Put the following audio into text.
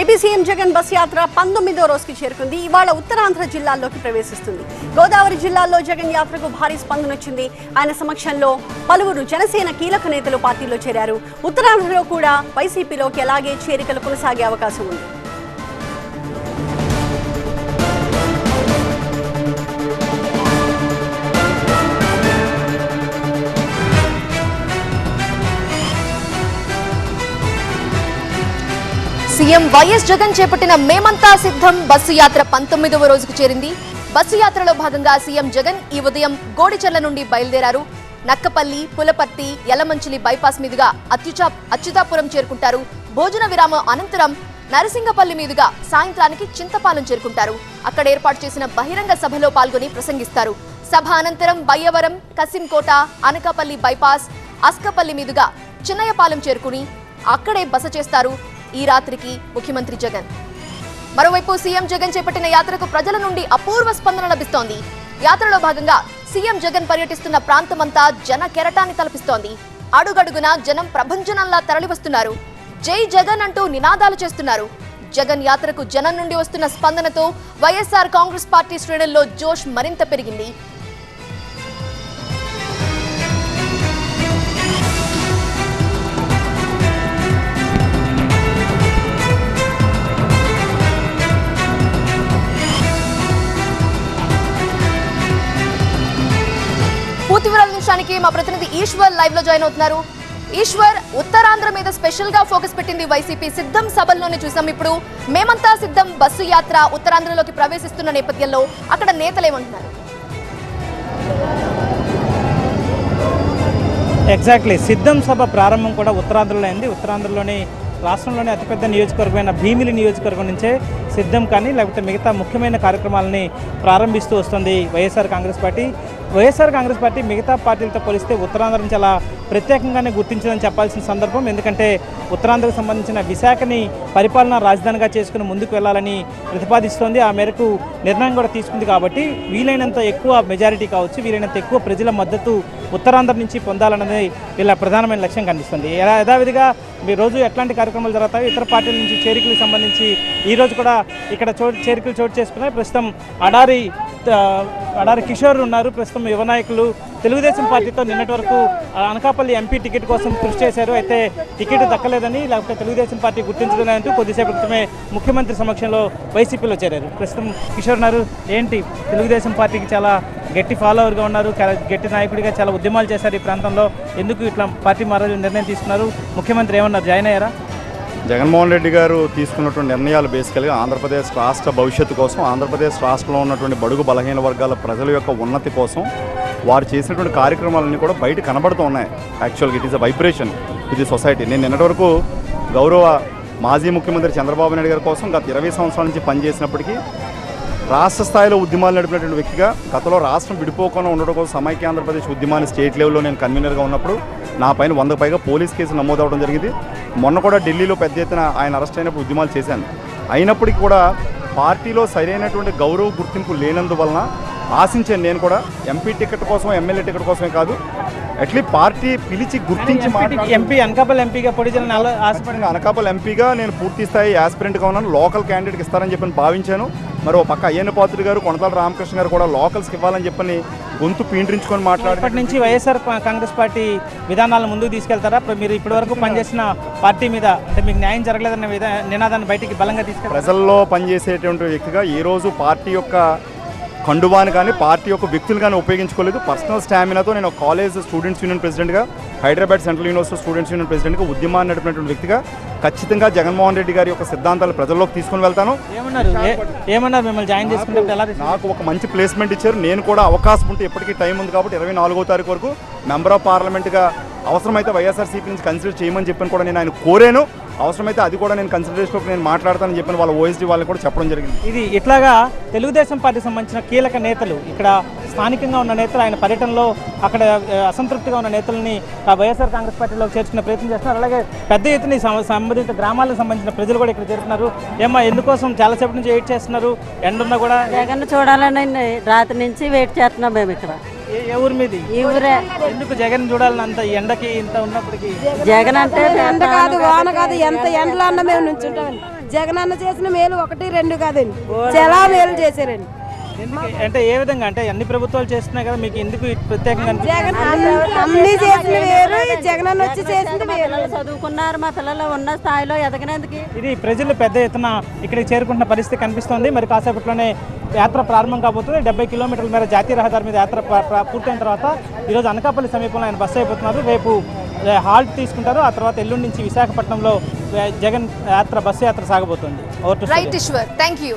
AP CM Jagan bus యాత్ర పంతొమ్మిదో రోజుకి చేరుకుంది. ఇవాళ ఉత్తరాంధ్ర జిల్లాల్లోకి ప్రవేశిస్తుంది. గోదావరి జిల్లాలో జగన్ యాత్రకు భారీ స్పందన వచ్చింది. ఆయన సమక్షంలో పలువురు జనసేన కీలక నేతలు పార్టీలో చేరారు. ఉత్తరాంధ్రలో కూడా వైసీపీలోకి అలాగే చేరికలు కొనసాగే అవకాశం ఉంది. సీఎం వైఎస్ జగన్ చేపట్టిన మేమంతా సిద్ధం. బస్సు యాత్ర పంతొమ్మిదవ రోజుకు చేరింది. బస్సు యాత్రలో భాగంగా సీఎం జగన్ ఈ ఉదయం గోడిచెర్ల నుండి బయలుదేరారు. నక్కపల్లి పులపర్తి యలమంచిలి బైపాస్ మీదుగా అత్యుచా అచ్యుతాపురం చేరుకుంటారు. భోజన విరామం అనంతరం నరసింగపల్లి మీదుగా సాయంత్రానికి చింతపాలెం చేరుకుంటారు. అక్కడ ఏర్పాటు చేసిన బహిరంగ సభలో పాల్గొని ప్రసంగిస్తారు. సభ అనంతరం బయ్యవరం కసింకోట అనకాపల్లి బైపాస్ అస్కపల్లి మీదుగా చిన్నయపాలెం చేరుకుని అక్కడే బస చేస్తారు. ఈ రాత్రికి ముఖ్యమంత్రి జగన్. మరోవైపు సీఎం జగన్ చేపట్టిన యాత్రకు ప్రజల నుండి అపూర్వ స్పందన లభిస్తోంది. యాత్రలో భాగంగా సీఎం జగన్ పర్యటిస్తున్న ప్రాంతమంతా జన కెరటాన్ని తలపిస్తోంది. అడుగడుగున జనం ప్రభంజనంలా తరలివస్తున్నారు. జై జగన్ అంటూ నినాదాలు చేస్తున్నారు. జగన్ యాత్రకు జనం నుండి వస్తున్న స్పందనతో వైఎస్ఆర్ కాంగ్రెస్ పార్టీ శ్రేణుల్లో జోష్ మరింత పెరిగింది. పూర్తి వివరాల నిమిషానికి మా ప్రతినిధి ఈశ్వర్ లైవ్లో జాయిన్ అవుతున్నారు. ఈశ్వర్ ఉత్తరాంధ్ర మీద స్పెషల్గా ఫోకస్ పెట్టింది వైసీపీ సిద్ధం సభల్లోనే చూసాం ఇప్పుడు. మేమంతా సిద్ధం బస్సు యాత్ర ఉత్తరాంధ్రలోకి ప్రవేశిస్తున్న నేపథ్యంలో అక్కడ నేతలు ఏమంటున్నారు? ఎగ్జాక్ట్లీ సిద్ధం సభ ప్రారంభం కూడా ఉత్తరాంధ్రలో అయింది. ఉత్తరాంధ్రలోని రాష్ట్రంలోని అతిపెద్ద నియోజకవర్గమైన భీమిలి నియోజకవర్గం నుంచే సిద్ధం కానీ లేకపోతే మిగతా ముఖ్యమైన కార్యక్రమాలని ప్రారంభిస్తూ వస్తుంది వైఎస్ఆర్ కాంగ్రెస్ పార్టీ. వైఎస్ఆర్ కాంగ్రెస్ పార్టీ మిగతా పార్టీలతో పోలిస్తే ఉత్తరాంధ్రను చాలా ప్రత్యేకంగానే గుర్తించిందని చెప్పాల్సిన సందర్భం. ఎందుకంటే ఉత్తరాంధ్రకు సంబంధించిన విశాఖని పరిపాలనా రాజధానిగా చేసుకుని ముందుకు వెళ్ళాలని ప్రతిపాదిస్తోంది. ఆ మేరకు నిర్ణయం కూడా తీసుకుంది కాబట్టి వీలైనంత ఎక్కువ మెజారిటీ కావచ్చు వీలైనంత ఎక్కువ ప్రజల మద్దతు ఉత్తరాంధ్ర నుంచి పొందాలన్నది వీళ్ళ ప్రధానమైన లక్ష్యం కనిపిస్తుంది. యథావిధిగా మీ రోజు ఎట్లాంటి కార్యక్రమాలు జరుగుతాయి? ఇతర పార్టీల నుంచి చేరికలకు సంబంధించి ఈరోజు కూడా ఇక్కడ చోటు చేరికలు చోటు చేసుకున్నాయి. ప్రస్తుతం అడారి అడారి కిషోర్ ఉన్నారు. ప్రస్తుతం యువ నాయకులు తెలుగుదేశం పార్టీతో నిన్నటి వరకు అనకాపల్లి ఎంపీ టికెట్ కోసం కృషి చేశారు. అయితే టికెట్ దక్కలేదని లేకపోతే తెలుగుదేశం పార్టీ గుర్తించలేదంటూ కొద్దిసేపటి క్రితమే ముఖ్యమంత్రి సమక్షంలో వైసీపీలో చేరారు. ప్రస్తుతం కిషోర్ ఉన్నారు. ఏంటి? తెలుగుదేశం పార్టీకి చాలా గట్టి ఫాలోవర్గా ఉన్నారు. చాలా గట్టి నాయకుడిగా చాలా ఉద్యమాలు చేశారు ఈ ప్రాంతంలో. ఎందుకు ఇట్లా పార్టీ మారాలని నిర్ణయం తీసుకున్నారు? ముఖ్యమంత్రి ఏమన్నారు? జాయిన్ అయ్యారా? జగన్మోహన్ రెడ్డి గారు తీసుకున్నటువంటి నిర్ణయాలు బేసికల్గా ఆంధ్రప్రదేశ్ రాష్ట్ర భవిష్యత్తు కోసం ఆంధ్రప్రదేశ్ రాష్ట్రంలో ఉన్నటువంటి బడుగు బలహీన వర్గాల ప్రజల యొక్క ఉన్నతి కోసం వారు చేసినటువంటి కార్యక్రమాలన్నీ కూడా బయట కనబడుతూ ఉన్నాయి. యాక్చువల్గా it is a vibration to the society నేను నిన్నటి వరకు గౌరవ మాజీ ముఖ్యమంత్రి చంద్రబాబు నాయుడు గారి కోసం గత ఇరవై సంవత్సరాల నుంచి పనిచేసినప్పటికీ రాష్ట్ర స్థాయిలో ఉద్యమాలు నడిపినటువంటి వ్యక్తిగా గతంలో రాష్ట్రం విడిపోకుండా ఉండడం కోసం సమైక్య ఆంధ్రప్రదేశ్ ఉద్యమాన్ని స్టేట్ లెవెల్లో నేను కన్వీనర్గా ఉన్నప్పుడు నా పైన వందకు పైగా పోలీస్ కేసు నమోదవడం జరిగింది. మొన్న కూడా ఢిల్లీలో పెద్ద ఎత్తున ఆయన అరెస్ట్ అయినప్పుడు ఉద్యమాలు చేశాను. అయినప్పటికీ కూడా పార్టీలో సరైనటువంటి గౌరవ గుర్తింపు లేనందువలన ఆశించాను నేను కూడా ఎంపీ టికెట్ కోసం ఎమ్మెల్యే టికెట్ కోసమే కాదు అట్లీస్ట్ పార్టీ పిలిచి గుర్తించి ఎంపీ అనకాపల్లి ఎంపీగా పొడి అనకాపల్లి ఎంపీగా నేను పూర్తి స్థాయి యాస్పిరెంట్గా ఉన్నాను. లోకల్ క్యాండిడేట్కి ఇస్తారని చెప్పని భావించాను. మరి పక్క అయ్యన్న పాత్రుడు గారు కొనతాల రామకృష్ణ గారు కూడా లోకల్స్కి ఇవ్వాలని చెప్పని గొంతు పీండ్రించుకొని మాట్లాడి ఇప్పటి నుంచి వైఎస్ఆర్ కాంగ్రెస్ పార్టీ విధానాలను ముందుకు తీసుకెళ్తారా? మీరు ఇప్పటి వరకు పనిచేసిన పార్టీ మీద అంటే మీకు న్యాయం జరగలేదన్న నినాదాన్ని బయటికి బలంగా తీసుకెళ్తారు? ప్రజల్లో పనిచేసేటువంటి వ్యక్తిగా ఏ రోజు పార్టీ యొక్క కండువాని కానీ పార్టీ యొక్క వ్యక్తులు కానీ ఉపయోగించుకోలేదు. పర్సనల్ స్టామినాతో నేను కాలేజ్ స్టూడెంట్స్ యూనియన్ ప్రెసిడెంట్గా Hyderabad central university students union ప్రెసిడెంట్గా ఉద్యమాన్ని నడిపినటువంటి వ్యక్తిగా ఖచ్చితంగా జగన్మోహన్ రెడ్డి గారి యొక్క సిద్ధాంతాలు ప్రజల్లోకి తీసుకొని వెళ్తాను. ఏమన్నారు? మిమ్మల్ని జాయిన్ చేసుకుంటే నాకు ఒక మంచి ప్లేస్మెంట్ ఇచ్చారు. నేను కూడా అవకాశం ఉంటే ఎప్పటికీ టైం ఉంది కాబట్టి ఇరవై నాలుగో తారీఖు వరకు మెంబర్ ఆఫ్ పార్లమెంట్గా అవసరమైతే వైఎస్ఆర్సీపీ నుంచి కన్సిడర్ చేయమని చెప్పని కూడా నేను ఆయన కోరాను. అవసరమైతే అది కూడా నేను కన్సిడరేషన్లోకి నేను మాట్లాడతానని చెప్పిన వాళ్ళ ఓఎస్డీ వాళ్ళని కూడా చెప్పడం జరిగింది. ఇది ఇట్లాగా తెలుగుదేశం పార్టీకి సంబంధించిన కీలక నేతలు ఇక్కడ స్థానికంగా ఉన్న నేతలు ఆయన పర్యటనలో అక్కడ అసంతృప్తిగా ఉన్న నేతల్ని ఆ, వైఎస్ఆర్ కాంగ్రెస్ పార్టీలో చేర్చుకునే ప్రయత్నం చేస్తున్నారు. అలాగే పెద్ద ఎత్తున సంబంధిత గ్రామాలకు సంబంధించిన ప్రజలు కూడా ఇక్కడ చేరుతున్నారు. ఏమ్మా ఎందుకోసం చాలాసేపటి నుంచి వెయిట్ చేస్తున్నారు? ఎండున్నా కూడా జగన్ చూడాలని రాత్రి నుంచి వెయిట్ చేస్తున్నాం మేము ఇక్కడ. ఏ- ఏ ఊరి మీది? ఈ ఊరే. ఎందుకు జగన్ చూడాలని అంత ఈ ఎండకి ఇంత ఉన్నప్పటికీ? జగన్ అంటే ఎండ కాదు వాన కాదు ఎంత ఎండలో అన్న మేము నుంచుంటాం జగనన్న చేసిన మేలు ఒకటి రెండు కాదండి. చాలా మేలు చేశారండి. అంటే ఏ విధంగా? అంటే అన్ని ప్రభుత్వాలు చేస్తున్నాయి కదా మీకు ఎందుకు ప్రత్యేకంగా అనిపించింది? జగన్ అన్ని- అన్ని చేసిన వేరు ఈ జగనన్న వచ్చి చేసింది మా వేరు. పిల్లలు చదువుకున్నారు మా పిల్లలు ఉన్న స్థాయిలో ఎదగనందుకు? ఇది ప్రజలు పెద్ద ఎత్తున ఇక్కడికి చేరుకుంటున్న పరిస్థితి కనిపిస్తోంది. మరి కాసేపట్లోనే యాత్ర ప్రారంభం కాబోతుంది. డెబ్బై కిలోమీటర్ల మేర జాతీయ రహదారి మీద యాత్ర ప్ర- ప్ర- పూర్తయిన తర్వాత ఈరోజు అనకాపల్లి సమీపంలో ఆయన బస్సు అయిపోతున్నారు. రేపు హాల్ట్ తీసుకుంటారు. ఆ తర్వాత ఎల్లుండి నుంచి విశాఖపట్నంలో జగన్ యాత్ర బస్సు యాత్ర సాగబోతుంది. రైట్ ఈశ్వర్. Thank you